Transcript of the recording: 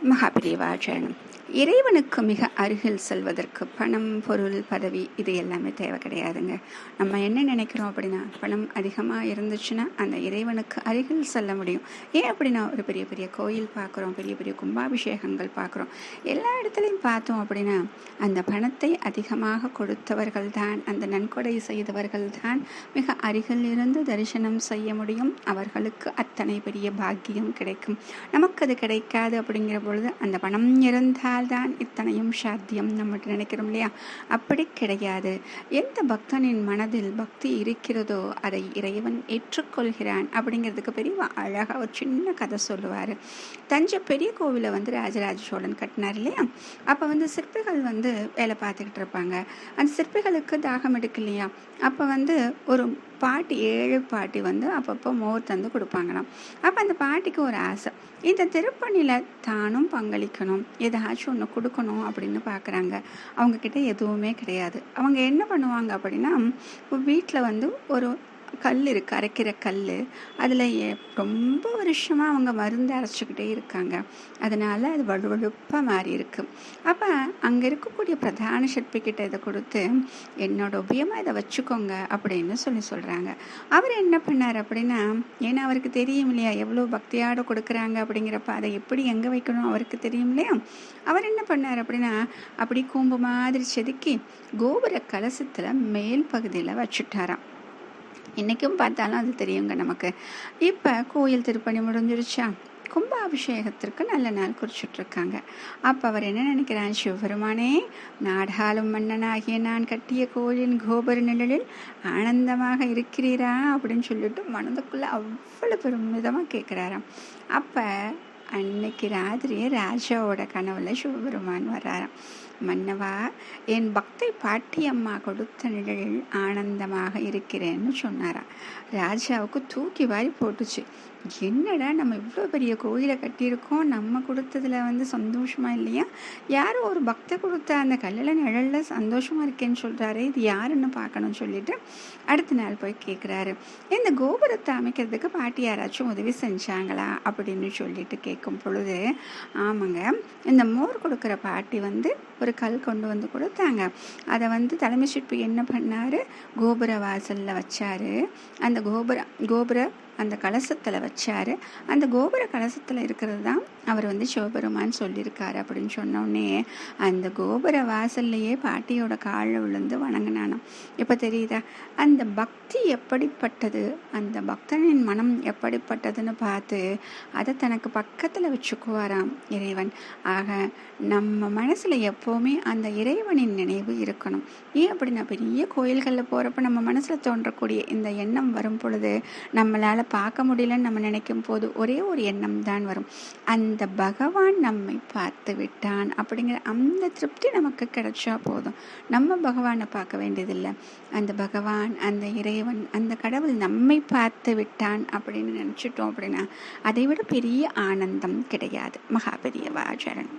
I'm happy to leave our channel. இறைவனுக்கு மிக அருகில் செல்வதற்கு பணம் பொருள் பதவி இது எல்லாமே தேவை கிடையாதுங்க. நம்ம என்ன நினைக்கிறோம் அப்படின்னா பணம் அதிகமாக இருந்துச்சுன்னா அந்த இறைவனுக்கு அருகில் செல்ல முடியும். ஏன் அப்படின்னா ஒரு பெரிய பெரிய கோயில் பார்க்குறோம் பெரிய பெரிய கும்பாபிஷேகங்கள் பார்க்குறோம். எல்லா இடத்துலையும் பார்த்தோம் அப்படின்னா அந்த பணத்தை அதிகமாக கொடுத்தவர்கள் தான் அந்த நன்கொடை செய்தவர்கள் தான் மிக அருகில் இருந்து தரிசனம் செய்ய முடியும். அவர்களுக்கு அத்தனை பெரிய பாக்கியம் கிடைக்கும். நமக்கு அது கிடைக்காது அப்படிங்கிற பொழுது அந்த பணம் இருந்தால் இருந்தால்தான் இத்தனையும் சாத்தியம் நம்ம நினைக்கிறோம் இல்லையா? அப்படி கிடையாது. எந்த பக்தனின் மனதில் பக்தி இருக்கிறதோ அதை இறைவன் ஏற்றுக்கொள்கிறான் அப்படிங்கிறதுக்கு பெரிய அழகாக ஒரு சின்ன கதை சொல்லுவார். தஞ்சை பெரிய கோவிலை வந்து ராஜராஜ சோழன் கட்டினார் இல்லையா? அப்போ வந்து சிற்பிகள் வந்து வேலை பார்த்துக்கிட்டு இருப்பாங்க. அந்த சிற்பிகளுக்கு தாகம் எடுக்கலையா? அப்போ வந்து ஒரு பாட்டி ஏழு பாட்டி வந்து அப்பப்போ மோர் தந்து கொடுப்பாங்களாம். அப்போ அந்த பாட்டிக்கு ஒரு ஆசை. இந்த திருப்பணியில் தானும் பங்களிக்கணும். ஏதாச்சும் ஒன்று கொடுக்கணும் அப்படின்னு பார்க்குறாங்க அவங்கக்கிட்ட எதுவுமே கிடையாது. அவங்க என்ன பண்ணுவாங்க அப்படின்னா வீட்டில் வந்து ஒரு கல் இருக்குது அரைக்கிற கல் அதில் ரொம்ப வருஷமாக அவங்க மருந்து அரைச்சிக்கிட்டே இருக்காங்க. அதனால் அது வலுவழுப்பாக மாறி இருக்கு அப்போ அங்கே இருக்கக்கூடிய பிரதான சிற்பிக்கிட்ட இதை கொடுத்து என்னோட உபயமாக இதை வச்சுக்கோங்க அப்படின்னு சொல்லி சொல்கிறாங்க அவர் என்ன பண்ணார் அப்படின்னா ஏன்னா அவருக்கு தெரியும் இல்லையா எவ்வளோ பக்தியாட கொடுக்குறாங்க அப்படிங்கிறப்ப அதை எப்படி எங்கே வைக்கணும் அவருக்கு தெரியும் இல்லையா? அவர் என்ன பண்ணார் அப்படின்னா அப்படி கூம்பு மாதிரி செதுக்கி கோபுர கலசத்தில் மேல் பகுதியில் வச்சுட்டாராம். இன்றைக்கும் பார்த்தாலும் அது தெரியுங்க நமக்கு. இப்போ கோயில் திருப்பணி முடிஞ்சிருச்சா? கும்பாபிஷேகத்திற்கு நல்ல நாள் குறிச்சிட்ருக்காங்க. அப்போ அவர் என்ன நினைக்கிறார்? சிவபெருமானே நாடாளும் மன்னனாகிய நான் கட்டிய கோயிலின் கோபுர நிழலில் ஆனந்தமாக இருக்கிறீரா? அப்படின்னு சொல்லிட்டு மனதுக்குள்ளே அவ்வளோ பெருமிதமாக கேட்குறாராம் அப்போ அன்னைக்கு ராத்திரியே ராஜாவோட கனவுல சிவபெருமான் வர்றாராம். மன்னவா என் பக்தை பாட்டியம்மா கொடுத்த நிழலில் ஆனந்தமாக இருக்கிறேன்னு சொன்னாராம். ராஜாவுக்கு தூக்கி வாரி போட்டுச்சு. என்னடா நம்ம இவ்வளோ பெரிய கோயிலை கட்டியிருக்கோம் நம்ம கொடுத்ததுல வந்து சந்தோஷமாக இல்லையா? யாரும் ஒரு பக்தை கொடுத்த அந்த கல்லில் நிழலில் சந்தோஷமாக இருக்கேன்னு சொல்கிறாரு இது யாருன்னு பார்க்கணும்னு சொல்லிட்டு அடுத்த நாள் போய் கேட்குறாரு இந்த கோபுரத்தை அமைக்கிறதுக்கு பாட்டி யாராச்சும் உதவி செஞ்சாங்களா? அப்படின்னு சொல்லிட்டு கேட்கும் பொழுது ஆமாங்க இந்த மோர் கொடுக்குற பாட்டி வந்து ஒரு கல் கொண்டு வந்து கொடுத்தாங்க. அதை வந்து தலைமை சிற்பி என்ன பண்ணார்? கோபுர வாசலில் வச்சார். அந்த கோபுர கோபுர அந்த கலசத்தில் வச்சார். அந்த கோபுர கலசத்தில் இருக்கிறது தான் அவர் வந்து சிவபெருமான் சொல்லியிருக்காரு அப்படின்னு சொன்னோடனே அந்த கோபுர வாசல்லையே பாட்டியோட காலில் விழுந்து வணங்கினானாம். இப்போ தெரியுதா? அந்த பக்தி எப்படிப்பட்டது? அந்த பக்தனின் மனம் எப்படிப்பட்டதுன்னு பார்த்து அதை தனக்கு பக்கத்தில் வச்சுக்குவாராம் இறைவன். ஆக நம்ம மனசில் எப்போவுமே அந்த இறைவனின் நினைவு இருக்கணும். ஏன் அப்படின்னா பெரிய கோயில்களில் போகிறப்ப நம்ம மனசில் தோன்றக்கூடிய இந்த எண்ணம் வரும் பொழுது நம்மளால் பார்க்க முடியலன்னு நம்ம நினைக்கும் போது ஒரே ஒரு எண்ணம் தான் வரும். அந்த பகவான் நம்மை பார்த்து விட்டான் அப்படிங்கிற அந்த திருப்தி நமக்கு கிடைச்சா போதும். நம்ம பகவானை பார்க்க வேண்டியதில்லை. அந்த பகவான் அந்த இறைவன் அந்த கடவுள் நம்மை பார்த்து விட்டான் அப்படின்னு நினச்சிட்டோம் அப்படின்னா அதை விட பெரிய ஆனந்தம் கிடையாது. மகாபெரிய வாஜரன்